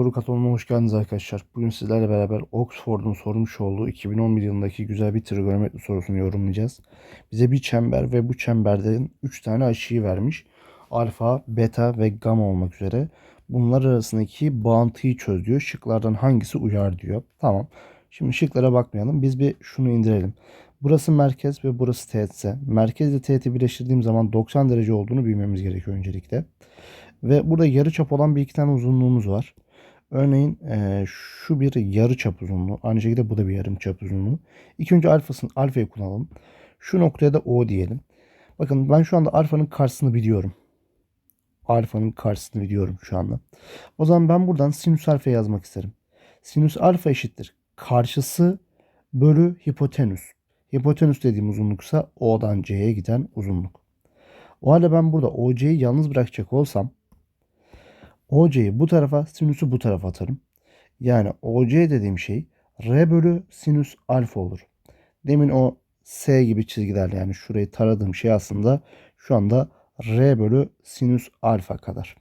Soru kataloğuna hoş geldiniz arkadaşlar. Bugün sizlerle beraber Oxford'un sormuş olduğu 2011 yılındaki güzel bir trigonometri sorusunu yorumlayacağız. Bize bir çember ve bu çemberden 3 tane açıyı vermiş. Alfa, beta ve gamma olmak üzere. Bunlar arasındaki bağıntıyı çöz diyor. Şıklardan hangisi uyar diyor. Tamam. Şimdi şıklara bakmayalım. Biz bir şunu indirelim. Burası merkez ve burası teğet ise merkez ile teğeti birleştirdiğim zaman 90 derece olduğunu bilmemiz gerekiyor öncelikle. Ve burada yarı çap olan bir iki tane uzunluğumuz var. Örneğin eee, şu bir yarı çap uzunluğu. Aynı şekilde bu da bir yarım çap uzunluğu. İlk önce alfasını, alfayı kullanalım. Şu noktaya da O diyelim. Bakın ben şu anda alfanın karşısını biliyorum. Alfanın karşısını biliyorum şu anda. O zaman ben buradan sinüs alfa yazmak isterim. Sinüs alfa eşittir. Karşısı bölü hipotenüs. Hipotenüs dediğim uzunluksa O'dan C'ye giden uzunluk. O halde ben burada OC'yi yalnız bırakacak olsam OC'yi bu tarafa, sinüsü bu tarafa atarım. Yani OC dediğim şey R bölü sinüs alfa olur. Demin o S gibi çizgilerle yani şurayı taradığım şey aslında şu anda R bölü sinüs alfa kadar.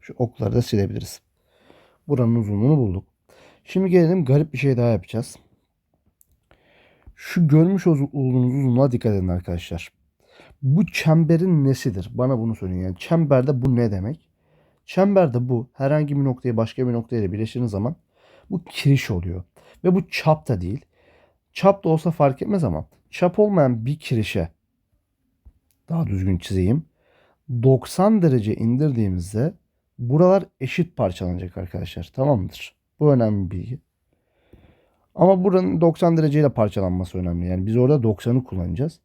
Şu okları da silebiliriz. Buranın uzunluğunu bulduk. Şimdi gelelim garip bir şey daha yapacağız. Şu görmüş olduğunuz uzunluğa dikkat edin arkadaşlar. Bu çemberin nesidir? Bana bunu söyleyin. Yani çemberde bu ne demek? Çemberde bu herhangi bir noktayı başka bir noktayla birleştirdiğiniz zaman bu kiriş oluyor. Ve bu çap da değil. Çap da olsa fark etmez ama çap olmayan bir kirişe daha düzgün çizeyim. 90 derece indirdiğimizde buralar eşit parçalanacak arkadaşlar. Tamam mıdır? Bu önemli bir bilgi. Ama buranın 90 dereceyle parçalanması önemli. Yani biz orada 90'ı kullanacağız.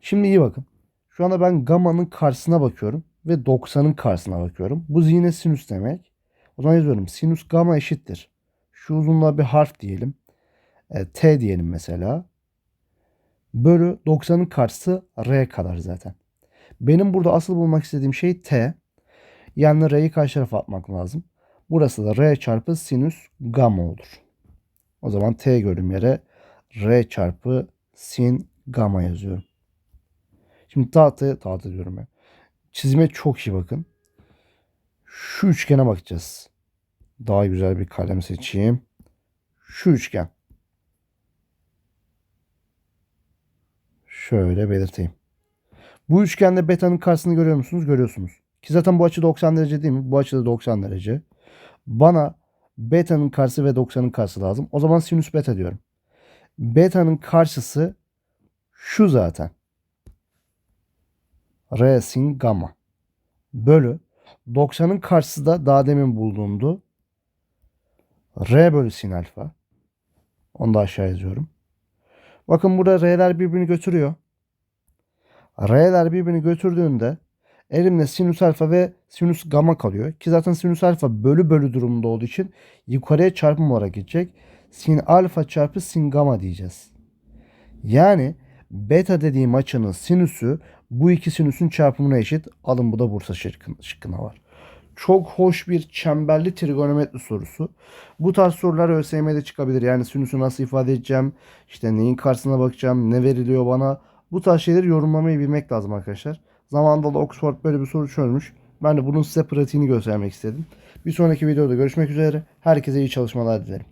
Şimdi iyi bakın. Şu anda ben gamma'nın karşısına bakıyorum ve 90'ın karşısına bakıyorum. Bu yine sinüs demek. O zaman yazıyorum. Sinüs gamma eşittir. Şu uzunluğa bir harf diyelim. E, T diyelim mesela. Bölü 90'ın karşısı R kadar zaten. Benim burada asıl bulmak istediğim şey T. Yani R'yi karşı tarafa atmak lazım. Burası da R çarpı sinüs gamma olur. O zaman T görüm yere R çarpı sin gamma yazıyorum. Şimdi tahta, tahta diyorum ya. Çizime çok iyi bakın. Şu üçgene bakacağız. Daha güzel bir kalem seçeyim. Şu üçgen. Şöyle belirteyim. Bu üçgende beta'nın karşısını görüyor musunuz? Görüyorsunuz. Ki zaten bu açı 90 derece değil mi? Bu açı da 90 derece. Bana beta'nın karşısı ve 90'ın karşısı lazım. O zaman sinüs beta diyorum. Beta'nın karşısı şu zaten. R sin gamma. Bölü 90'ın karşısı da daha demin bulduğumdu. R bölü sin alfa. Onu da aşağı yazıyorum. Bakın burada R'ler birbirini götürüyor. R'ler birbirini götürdüğünde elimde sinüs alfa ve sinüs gamma kalıyor. Ki zaten sinüs alfa bölü bölü durumunda olduğu için yukarıya çarpım olarak gidecek. Sin alfa çarpı sin gamma diyeceğiz. Yani beta dediğim açının sinüsü bu iki sinüsün çarpımına eşit. Alın bu da Bursa şıkkına var. Çok hoş bir çemberli trigonometri sorusu. Bu tarz sorular ÖSYM'de çıkabilir. Yani sinüsü nasıl ifade edeceğim, işte neyin karşısına bakacağım, ne veriliyor bana. Bu tarz şeyleri yorumlamayı bilmek lazım arkadaşlar. Zamanında da Oxford böyle bir soru çözmüş. Ben de bunun size pratiğini göstermek istedim. Bir sonraki videoda görüşmek üzere. Herkese iyi çalışmalar dilerim.